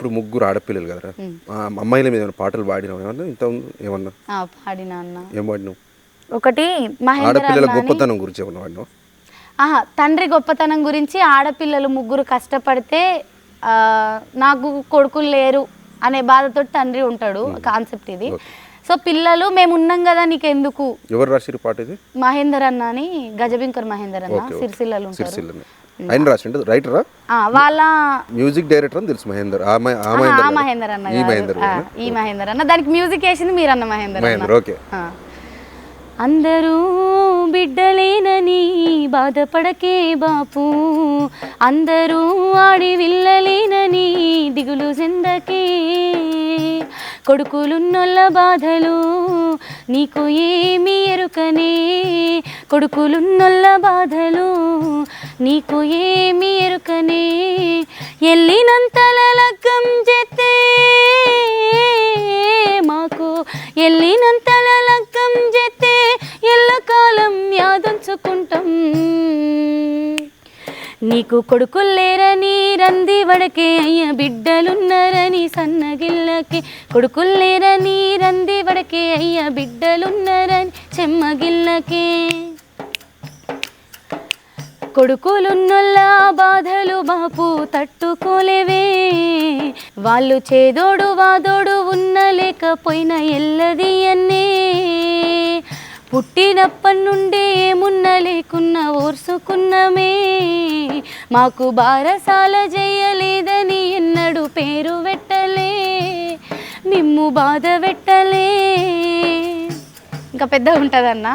ఇప్పుడు ముగ్గురు ఆడపిల్లలు కదరా? అమ్మాయిల మీద ఏమైనా పాటలు పాడినావు? ఏమన్నా? ఇంత? ఏమన్నా? ఆ, పాడినా అన్న. ఏం పాడినావు? ఒకటి ఆడపిల్లల గొప్పతనం గురించి ఏమన్నా ఆహా తండ్రి గొప్పతనం గురించి ఆడపిల్లలు ముగ్గురు కష్టపడితే ఆ, నాకు కొడుకులు లేరు అనే బాధతో తండ్రి ఉంటాడు కాన్సెప్ట్ ఇది. సో పిల్లలు మేము ఉన్నాం కదా నీకెందుకు? ఎవరు రాసిరు పాట ఇది? మహేందర్ అన్న అని గజబింకర్ మహేందర్ అన్న. సిరిసిల్లలు ఉంటారు. ఆయన రాసిండు రైటరా వాళ్ళ మ్యూజిక్ డైరెక్టర్ అని తెలుసు మహేందర్ ఆ మహేందర్ అన్న ఈ. మహేందర్. ఈ మహేందర్ అన్న. దానికి మ్యూజిక్ వేసింది మీరన్న మహేందర్ అన్న. మహేందర్ ఓకే. అందరూ బిడ్డలేనని బాధపడకే బాపు. అందరూ ఆడి విల్లలేనని దిగులు చెందకే. కొడుకులున్నొల్ల బాధలు నీకు ఏమి ఎరుకనే. కొడుకులున్నొల్ల బాధలు నీకు ఏమి ఎరుకనే? ఎల్లినంతల లగ్గం చేస్తే మాకు ఎల్లినంతల లగ్గం చేస్తే ఎల్లకాలం యాదంచుకుంటాం. నీకు కొడుకుల్లేరని రంది వడకే అయ్య బిడ్డలున్నారని సన్నగిల్లకి. కొడుకుల్లేరని రంది వడకే అయ్య బిడ్డలున్నారని చెమ్మగిల్లకే. కొడుకులున్నొల్ల బాధలు బాపు తట్టుకోలేవే. వాళ్ళు చేదోడు వాదోడు ఉన్న లేకపోయినా ఎల్లది అన్నే. పుట్టినప్పటి నుండి ఏమున్న లేకున్నా ఓర్చుకున్నమే మాకు బారసాల చేయలేదని ఎన్నడు పేరు పెట్టలే మిమ్ము బాధ పెట్టలే ఇంకా పెద్ద ఉంటుందన్నా?